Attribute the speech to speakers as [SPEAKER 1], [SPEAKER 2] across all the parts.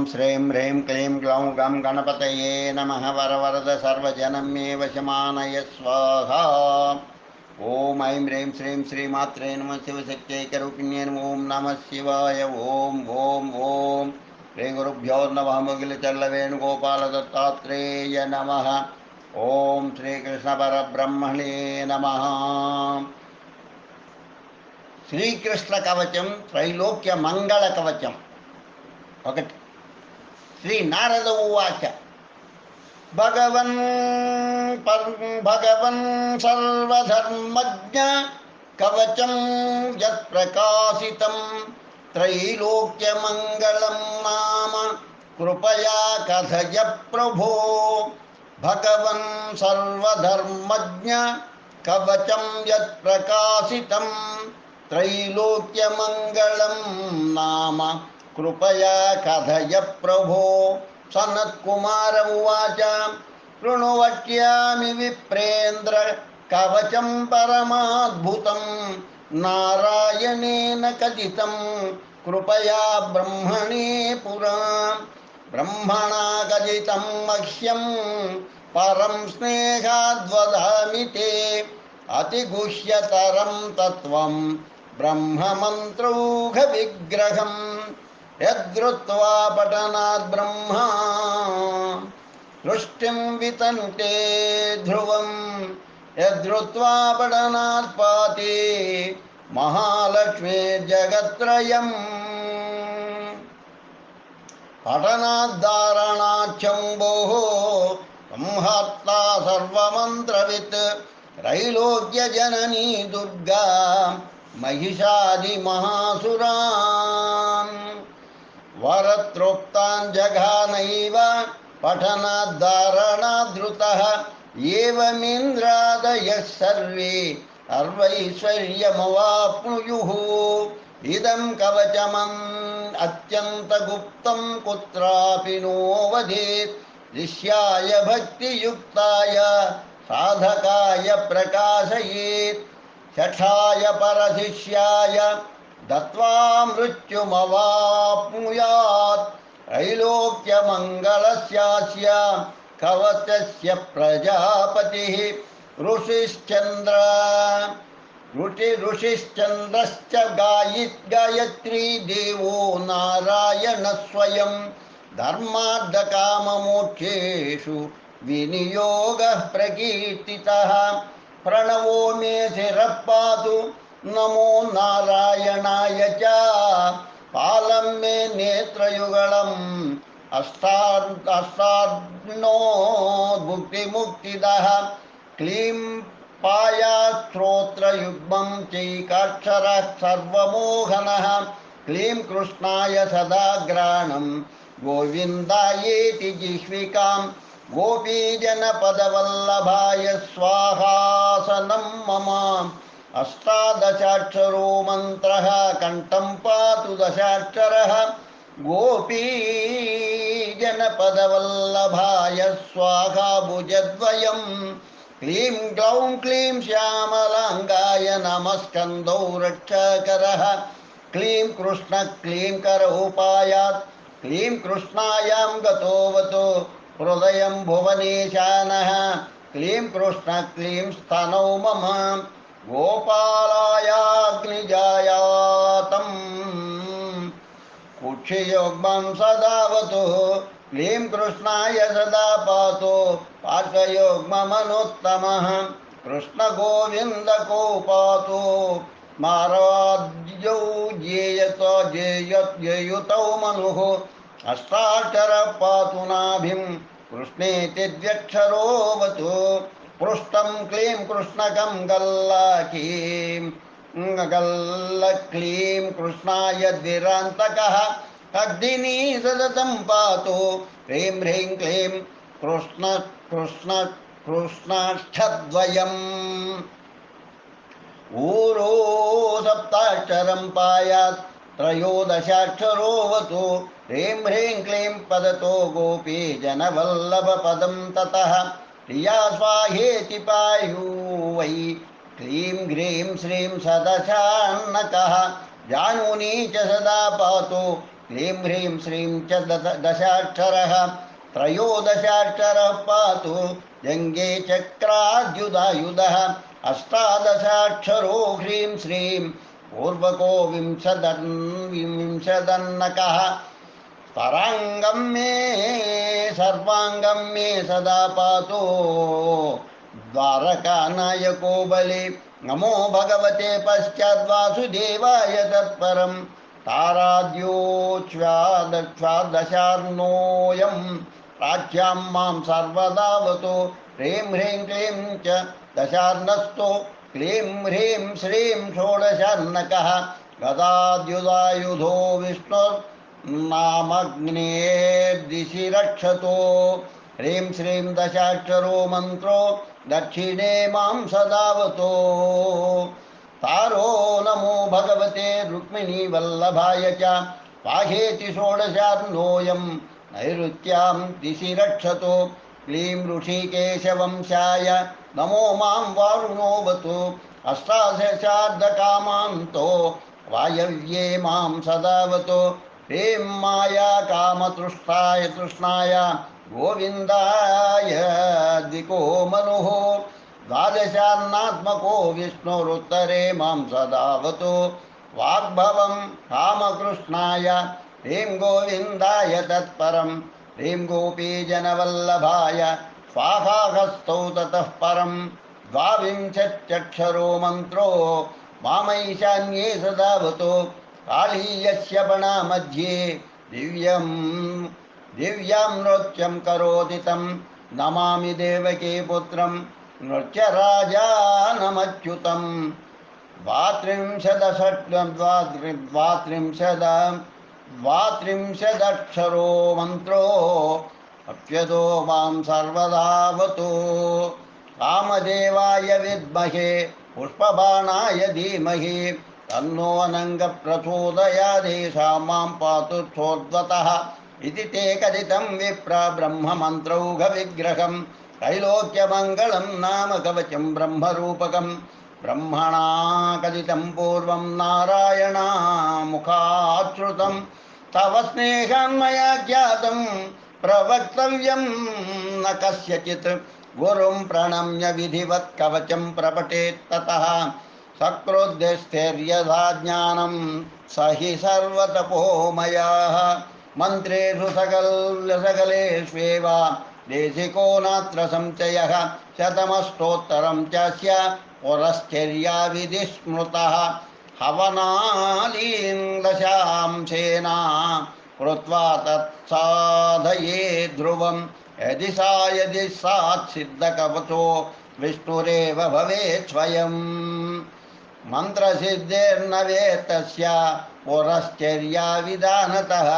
[SPEAKER 1] ॐ श्रीं ह्रीं क्लीं ग्लौं गं गणपतये नमः वरवरद सर्वजनं मे वशमानय स्वाहा ॐ ऐं ह्रीं श्रीं श्रीमात्रे नमः शिवशक्त्यैकरूपिण्ये नमः ॐ नमः शिवाय ॐ ॐ ॐ श्रीगुरुभ्यो नमः मुगिलचल्लवेणुगोपालदत्तात्रेय नमः ॐ श्रीकृष्णपरब्रह्मणे नमः శ్రీకృష్ణ కవచం త్రైలోక్య మంగళ కవచం ఒకటి श्री नारद उवाच। भगवन् भगवन् सर्वधर्मज्ञ कवचं यत्प्रकाशितं त्रैलोक्यमङ्गलं नाम कृपया कथय प्रभो। भगवन् सर्वधर्मज्ञ कवचं यत्प्रकाशितं त्रैलोक्यमङ्गलं नाम कृपया कथय प्रभो। सनत्कुमार उवाच शृणुवक्ष्यामि विप्रेन्द्र, कवचं परमाद्भुतं नारायणेन कथितं कृपया ब्रह्मणे पुरा। ब्रह्मणा कथितं मह्यं परं स्नेहाद्वदामि ते, अतिगुह्यतरं तत्त्वं ब्रह्ममन्त्रौघविग्रहं यद्रुत्वा पठनात् ब्रह्मा। सृष्टिं वितन्ते ध्रुवं। यद्रुत्वा पठनात् पाति महालक्ष्मीर्जगत्त्रयम् पठनाद्धारणाच्छम्भोः संहर्ता सर्वमन्त्रवित्। त्रैलोक्यजननी दुर्गा महिषादिमहासुरान् वरत्रोक्तान् जघानैव पठनाद्धारणाद्रुतः एवमिन्द्रादयः सर्वे सर्वैश्वर्यमवाप्नुयुः। इदं कवचमम् अत्यन्तगुप्तं कुत्रापि नो वदेत् शिष्याय भक्तियुक्ताय साधकाय प्रकाशयेत्। शठाय परशिष्याय दत्त्वा मृत्युमवाप्नुयात्। त्रैलोक्यमङ्गलस्यास्य कवचस्य प्रजापतिः ऋषिश्चन्द्र। ऋषि ऋषिश्चन्द्रश्च गायित् गायत्री देवो नारायणस्वयं धर्मार्धकाममोक्षेषु विनियोगः प्रकीर्तितः। प्रणवो मे शिरः पातु। नमो नारायणाय च पालं मे नेत्रयुगलम् अष्टार्णो भुक्तिमुक्तिदः क्लीं पायास्त्रोत्रयुग्मं चैकाक्षरः सर्वमोहनः। क्लीं कृष्णाय सदाग्राणं गोविन्दायेति जिह्विकां गोपीजनपदवल्लभाय स्वाहासनं मम। अष्टादशाक्षरो मन्त्रः कण्ठं पातु दशाक्षरः। गोपीजनपदवल्लभाय स्वाहा भुजद्वयं क्लीं ग्लौं क्लीं श्यामलाङ्गाय नमस्कन्दौ रक्षकरः। क्लीं कृष्ण क्लीं कर उपायात् क्लीं कृष्णायां गतोऽवतु हृदयं भुवनेशानः। क्लीं कृष्ण क्लीं स्तनौ मम गोपालायाग्निजायातम् कुक्षियोग्मं सदावतु क्लीं कृष्णाय सदा पातु पार्श्वयोग्ममनुत्तमः कृष्णगोविन्दको पातु माराद्यौ ज्येयत् ज्येयुतौ मनुः अष्टाक्षरः पातु नाभिं कृष्णेति द्व्यक्षरोऽवतु पृष्ठं क्लीं कृष्णकं गल्लकीं। गल्ल क्लीं कृष्णाय द्विरान्तकः। अग्निनी सततं पातु। ह्रीं ह्रीं क्लीं कृष्ण कृष्ण, कृष्णाष्टद्वयम्। ऊरो सप्ताक्षरं पायात्। त्रयोदशाक्षरोऽवतु। ह्रीं ह्रीं क्लीं पदतो गोपी जनवल्लभपदं ततः। प्रिया स्वाहेति पायु वै। क्लीं ग्रीं श्रीं सदशान्नकः। जानुनी च सदा पातु। क्लीं ह्रीं श्रीं च दश दशाक्षरः। त्रयोदशाक्षरः पातु। जङ्गे चक्राद्युधायुधः अष्टादशाक्षरो ह्रीं श्रीं। पूर्वको विंशदन् विंशदन्नकः। पराङ्गं मे सर्वाङ्गं मे सदा पातु द्वारकानायको बलि नमो भगवते पश्चाद्वासुदेवाय तत्परं ताराद्योच्वादशार्णोऽयं प्राच्यां माँ सर्वदावतु ह्रीं ह्रीं क्लीं च दशार्णस्तु क्लीं ह्रीं श्रीं षोडशार्णकः गदाद्युधायुधो विष्णुर्नामग्नेर्दिशि रक्षतो। ह्रीं श्रीं दशाक्षरो मन्त्रो, दक्षिणे माँ सदावतो तारो नमो भगवते रुक्मिणी वल्लभाय च, पाहेति षोडशार्णोऽयं नैऋत्यां दिशि रक्षतो। क्लीं ऋषिकेशवंशाय नमो माँ वारुणोऽवतु। अष्टादशार्धकामान्तो वायव्ये माँ सदावतो। ह्रीं माया कामतृष्टाय तृष्णाय गोविन्दाय दिको मनुः द्वादशान्नात्मको विष्णुरुत्तरे माँ सदावतु। वाग्भवं कामकृष्णाय ह्रीं गोविन्दाय तत्परं ह्रीं गोपीजनवल्लभाय स्वाहाहस्तौ ततः परं द्वाविंशत्यक्षरो मन्त्रो मामैशान्ये सदावतो। कालीयस्य पणामध्ये दिव्यं दिव्यां नृत्यं करोति तं। नमामि देवके पुत्रं नृत्यराजानमच्युतं द्वात्रिंशदषट् द्वात्रि द्वात्रिंशद द्वात्रिंशदक्षरो मन्त्रो, अप्यतो माँ सर्वदावतु। कामदेवाय विद्महे, पुष्पबाणाय धीमहि तन्नो अनङ्गप्रचोदयादेषां माँ पातु सोद्वतः इति ते कथितं विप्र ब्रह्ममन्त्रौघविग्रहं त्रैलोक्यमङ्गलं नाम कवचं ब्रह्मरूपकं ब्रह्मणा कथितं पूर्वं नारायणामुखाच्छ्रुतं तव स्नेहान्मया ज्ञातं, प्रवक्तव्यं न कस्यचित्। गुरुं प्रणम्य विधिवत् कवचं प्रपटेत्ततः। सक्रोद्यस्थैर्यथा ज्ञानं स हि सर्वतपोमयाः। मन्त्रेषु सकल सकलेष्वेव देशिको नात्र संशयः शतमष्टोत्तरं चास्य पुरश्चर्याविधि स्मृतः हवनालीं कृत्वा ध्रुवं। यदि सा, यदि सात् सिद्धकवचो। विष्णुरेव भवेत् स्वयम् मन्त्रसिद्धिर्न वेत्तस्य पुरश्चर्याविधानतः।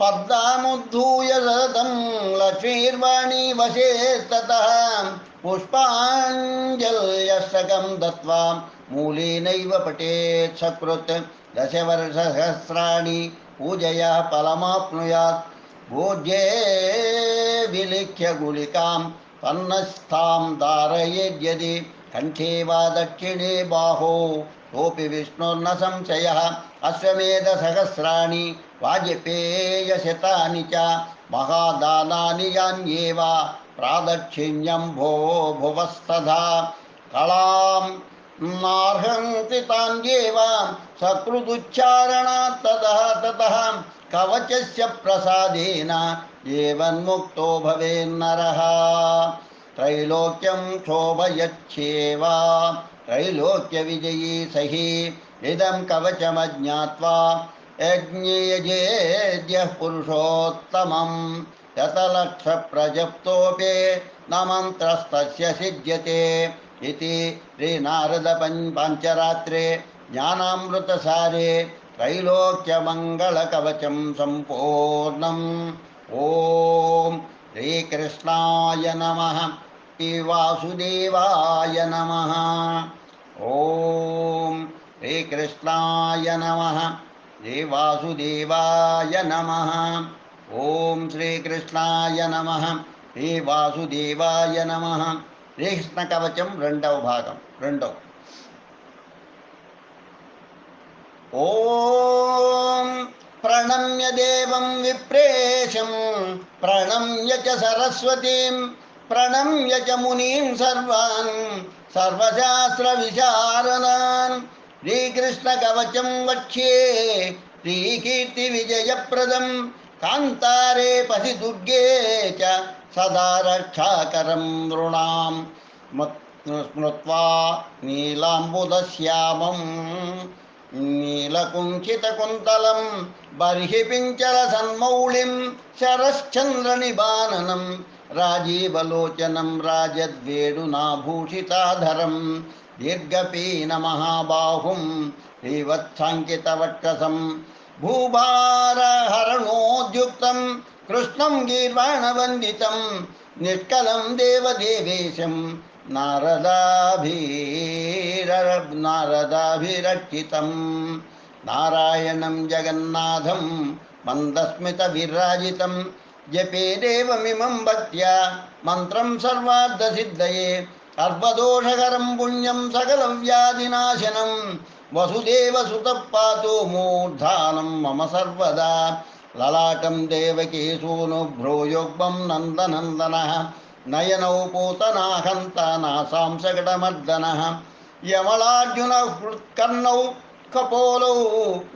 [SPEAKER 1] पद्मामुद्धूय सततं लक्ष्मीर्वाणी वशेस्ततः। पुष्पाञ्जल्यशकं दत्त्वा मूलेनैव पठेत् सकृत् दशवर्षसहस्राणि पूजया फलमाप्नुयात्। भोज्ये विलिख्य गुलिकां पन्नस्थां धारयेद्यदि। कण्ठे वा दक्षिणे बाहो सोऽपि विष्णुर्न संशयः अश्वमेधसहस्राणि वाजपेयशतानि च महादानानि यान्येव प्रादक्षिण्यं भो भुवस्तथा कलां नार्हन्ति तान्येव सकृदुच्चारणात् ततः ततः कवचस्य प्रसादेन एवन्मुक्तो भवेन्नरः त्रैलोक्यं शोभयच्छेव त्रैलोक्यविजयी सहि इदं कवचमज्ञात्वा यज्ञयजेद्यः पुरुषोत्तमं शतलक्षप्रजप्तोऽपि न मन्त्रस्तस्य सिद्ध्यते। इति श्रीनारदपञ् पञ्चरात्रे ज्ञानामृतसारे त्रैलोक्यमङ्गलकवचं सम्पूर्णम्। ॐ श्रीकृष्णाय नमः। श्रीवासुदेवाय नमः। ॐ श्रीकृष्णाय नमः। श्रीवासुदेवाय नमः। ॐ श्रीकृष्णाय नमः। श्रीवासुदेवाय नमः। श्रीकृष्णकवचं रण्डौ भागं रण्डौ ॐ प्रणम्य देवं विप्रेशं प्रणम्य च सरस्वतीं प्रणम्य च मुनीं सर्वान् सर्वशास्त्रविशारदान् श्रीकृष्णकवचं वक्ष्ये, श्रीकीर्तिविजयप्रदं, कान्तारे पशि दुर्गे च सदा रक्षाकरं नृणां स्मृत्वा नीलाम्बुदश्यामम् नीलकुञ्चितकुन्तलं बर्हि पिञ्चरसन्मौळिं शरश्चन्द्रनिबाननं राजीवलोचनं राजद्वेणुनाभूषिताधरं दीर्घपीनमहाबाहुं श्रीवत्साङ्कितवक्षसं भूभारहरणोद्युक्तं कृष्णं गीर्वाणवन्दितं निष्कलं देवदेवेशं नारदाभिर नारदाभिरक्षितं नारायणं जगन्नाथं मन्दस्मितविराजितं जपे देवमिमं भक्त्या मन्त्रं सर्वार्धसिद्धये सर्वदोषकरं पुण्यं सकलव्याधिनाशनं। वसुदेवसुतः पातु मूर्धानं मम सर्वदा। ललाटं देवकी सूनुभ्रूयुग्मं नन्दनन्दनः। नयनौ पूतनाहन्तानासां सकटमर्दनः यमलार्जुनकर्णौ कपोलौ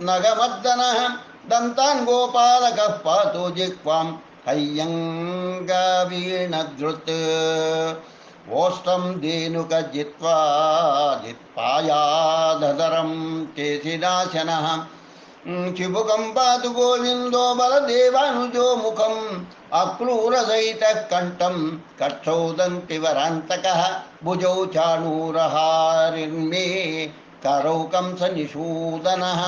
[SPEAKER 1] नगमर्दनः। दन्तान् गोपालकः पातु जिह्वां हैयङ्गवीणधृत् ओष्ठं धेनुकजित्वा जित्पायाधरं केशिनाशनः। चिबुकं पातु गोविन्दो बलदेवानुजो मुखम्। अक्रूरसहितः कण्ठं कक्षौदन्तिवरान्तकः भुजौ चाणूरहारिर्मे करौ कंसनिषूदनः।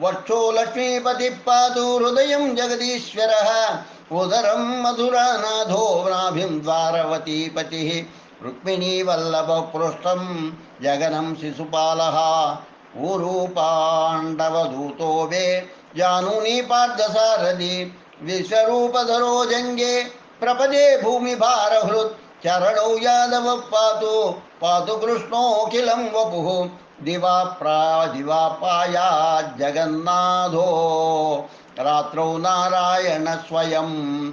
[SPEAKER 1] वक्षो लक्ष्मीपतिः पातु हृदयं जगदीश्वरः। उदरं मधुरानाथो नाभिं द्वारवतीपतिः रुक्मिणीवल्लभपृष्ठं जगनं शिशुपालः। ऊरूपाण्डवदूतो वे जानुनी पार्थसारथि, विश्वरूपधरो जङ्गे, प्रपदे भूमिभारहृत्, चरणौ यादवः पातु पातु कृष्णोऽखिलं वपुः। दिवा प्रा, दिवा दिवापायाज्जगन्नाथो रात्रौ नारायण स्वयं।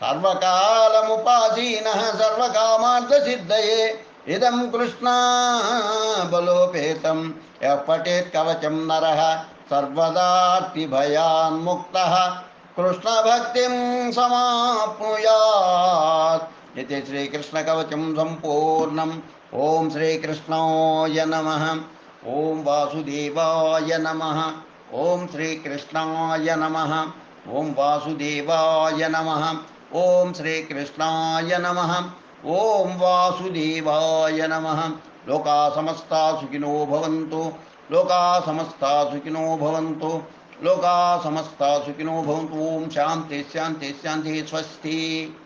[SPEAKER 1] सर्वकालमुपासीनः, सर्वकामार्थसिद्धये। इदं कृष्णा बलोपेतं यः पठेत् कवचं नरः सर्वदार्तिभयान्मुक्तः कृष्णभक्तिं समाप्नुयात्। इति श्रीकृष्णकवचं सम्पूर्णम्। ॐ श्रीकृष्णाय नमः। ॐ वासुदेवाय नमः। ॐ श्रीकृष्णाय नमः। ॐ वासुदेवाय नमः। ॐ श्रीकृष्णाय नमः। ॐ वासुदेवाय नमः। लोका समस्ता सुखिनो भवन्तु। लोका समस्ता सुखिनो भवन्तु। लोका समस्ता सुखिनो भवन्तु। ॐ शान्ति शान्ति शान्तिः स्वस्ति।